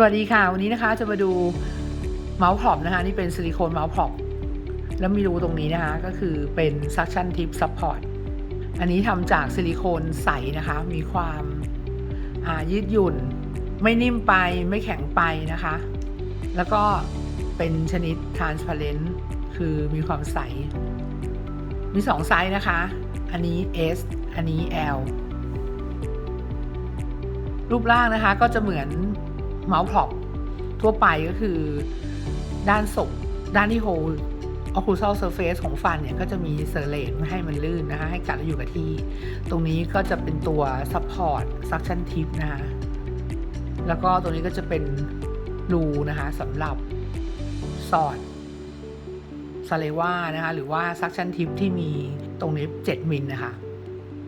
สวัสดีค่ะ วันนี้นะคะจะมาดูเมาส์พรอปนะคะ นี่เป็นซิลิโคนเมาส์พรอปแล้วมีรูตรงนี้นะคะ ก็คือเป็น suction tip support อันนี้ทำจากซิลิโคนใสนะคะ มีความายืดหยุ่น ไม่นิ่มไปไม่แข็งไปนะคะ แล้วก็เป็นชนิด transparent คือมีความใส มีสองไซส์นะคะ อันนี้ S อันนี้ L รูปร่างนะคะก็จะเหมือน เมาส์พอปทั่วไปก็คือด้านศกด้านที่โฮ occlusal surface ของฟันเนี่ย ก็จะมีเซอร์เลตให้มันลื่นนะคะ ให้กัดแล้วอยู่กับที่ ตรงนี้ก็จะเป็นตัว support suction tip นะคะแล้วก็ตรงนี้ก็จะเป็นรูนะคะสำหรับสอดซาเลว่านะคะ หรือว่า suction tip ที่มีตรงนี้ 7 มิลนะคะ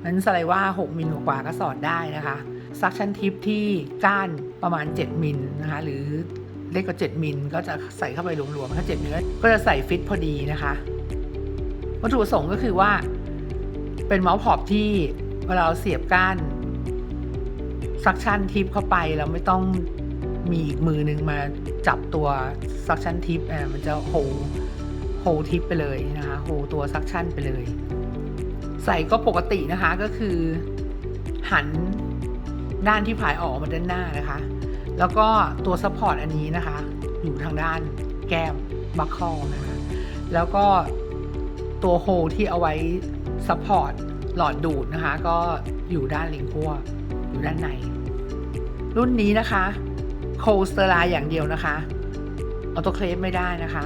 นั้นซาเลว่า6มิลกว่าก็สอดได้นะคะ ซักชันทิปที่ก้านประมาณ 7 มิลนะคะหรือเล็กกว่า 7 มิลก็จะใส่เข้าไปรวมๆถ้า7มิลก็จะใส่ฟิตพอดีนะคะ วัตถุประสงค์ก็คือว่าเป็นเมาส์พอปที่เวลาเราเสียบก้านซักชั่นทิปเข้าไปเราไม่ต้องมีอีกมือนึงมาจับตัวซักชั่นทิปอะมันจะโฮโฮทิปไปเลยนะคะโฮตัวซักชั่นไปเลย ใส่ก็ปกตินะคะก็คือหัน ด้านที่ผายออกมาด้านหน้านะคะ แล้วก็ตัวซัพพอร์ตอันนี้นะคะ อยู่ทางด้านแก้มบัคคอนะคะ แล้วก็ตัวโฮลที่เอาไว้ซัพพอร์ตหลอดดูดนะคะ ก็อยู่ด้านลิงกัวอยู่ด้านใน รุ่นนี้นะคะ โคสเตอร์ไลอย่างเดียวนะคะออโตเคลฟไม่ได้นะคะ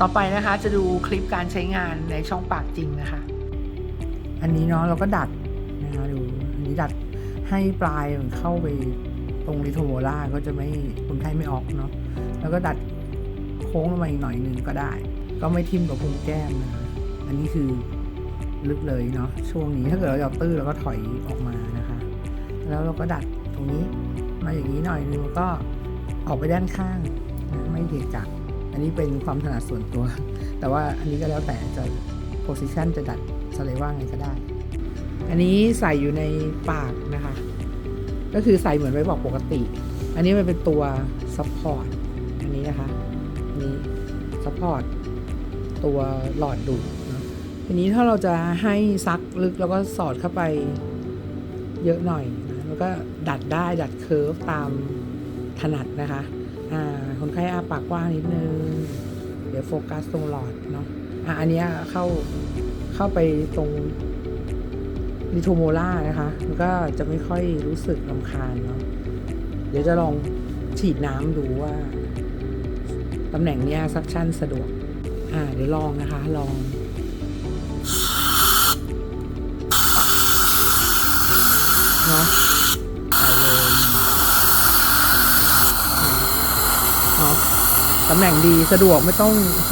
ต่อไปนะคะจะดูคลิปการใช้งานในช่องปากจริงนะคะ อันนี้เนาะเราก็ดัดนะคะดูอันนี้ดัด ให้ปลายมันเข้าไปตรงลิโทโมล่าก็จะไม่คนไข้ไม่ออกเนาะแล้วก็ดัดโค้งลงมาอีกหน่อยหนึงก็ได้ ก็ไม่ทิ่มกับพุงแก้มนะอันนี้คือลึกเลยเนาะช่วงนี้ถ้าเกิดเราจะตื้อเราก็ถอยออกมานะคะ แล้วเราก็ดัดตรงนี้มาอย่างนี้หน่อยนึงก็ออกไปด้านข้างนะไม่เกะกะอันนี้เป็นความถนัดส่วนตัว แต่ว่าอันนี้ก็แล้วแต่จะโพสิชันจะดัดสเลว่าไงก็ได้ อันนี้ใส่อยู่ในปากนะคะ ก็คือใส่เหมือนไว้บอกปกติ อันนี้มันเป็นตัวซัพพอร์ตอันนี้นะคะนี้ซัพพอร์ตตัวหลอดดูดเนอะทีนี้ถ้าเราจะให้ซักลึกแล้วก็สอดเข้าไปเยอะหน่อยนะแล้วก็ดัดได้ดัดเคิร์ฟตามถนัดนะคะอ่าคนไข้อาปากกว้างนิดนึง เดี๋ยวโฟกัสตรงหลอดเนาะอะอันนี้เข้าเข้าไปตรง ลิโทโมล่านะคะ มันก็จะไม่ค่อยรู้สึกลำคาญเนาะเดี๋ยวจะลองฉีดน้ำดูว่าตำแหน่งเนี้ยซักชั่นสะดวก อ่า เดี๋ยวลองนะคะ ลองเนาะเอาเลยเนาะตำแหน่งดีสะดวกไม่ต้องโฮ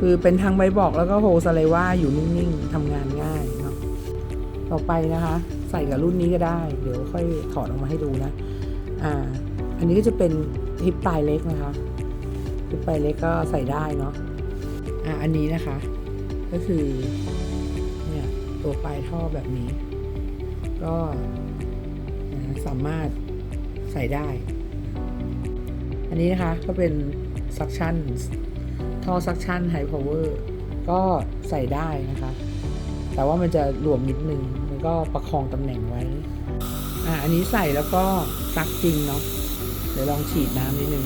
คือเป็นทางใบบอกแล้วก็โฮสไลว่าอยู่นิ่ง ๆทำงานง่าย ต่อไปนะคะ ใส่กับรุ่นนี้ก็ได้ เดี๋ยวค่อยถอดออกมาให้ดูนะ อ่า อันนี้ก็จะเป็นทิปปลายเล็กนะคะทิปปลายเล็กก็ใส่ได้เนาะ อ่า อันนี้นะคะ ก็คือเนี่ยตัวปลายท่อแบบนี้ ก็สามารถใส่ได้ อันนี้นะคะก็เป็น suction ท่อ suction high power ก็ใส่ได้นะคะ แต่ว่ามันจะหลวมนิดนึงมันก็ประคองตำแหน่งไว้ อ่าอันนี้ใส่แล้วก็ซักจริงเนาะเดี๋ยวลองฉีดน้ำนิดนึง